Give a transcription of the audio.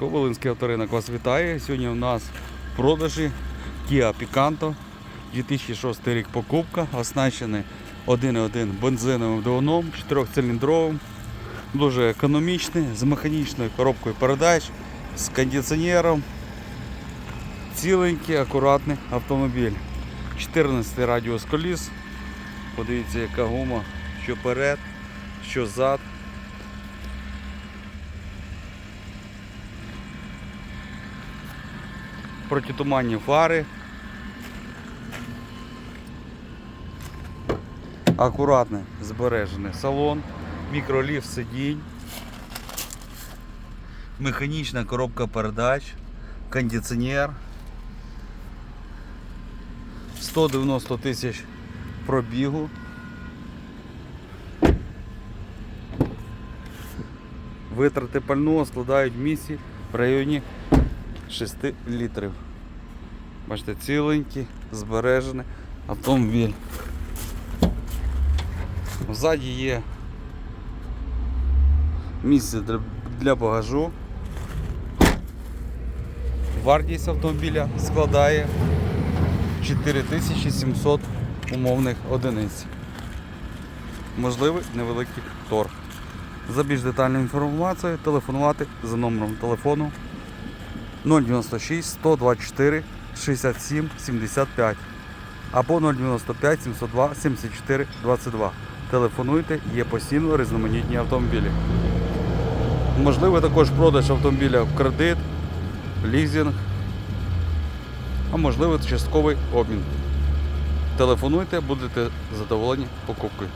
Волинський авторинок вас вітає. Сьогодні у нас в продажі Kia Picanto 2006 рік покупка, оснащений 1.1 бензиновим двигуном, 4-циліндровим, дуже економічний, з механічною коробкою передач, з кондиціонером. Ціленький, акуратний автомобіль. 14 радіус коліс. Подивіться, яка гума, що перед, що зад. Протитуманні фари. Акуратний збережений салон, мікроліфт сидінь, механічна коробка передач, кондиціонер. 190 тисяч пробігу. Витрати пального складають в місті в районі 6 літрів. Бачите, ціленький, збережений автомобіль. Ззаді є місце для багажу. Вартість автомобіля складає 4700 умовних одиниць. Можливий невеликий торг. За більш детальною інформацією телефонувати за номером телефону 096 124 67 75 або 095 702 74 22. Телефонуйте, є постійно різноманітні автомобілі. Можливо також продаж автомобіля в кредит, лізинг, а можливо частковий обмін. Телефонуйте, будете задоволені покупкою.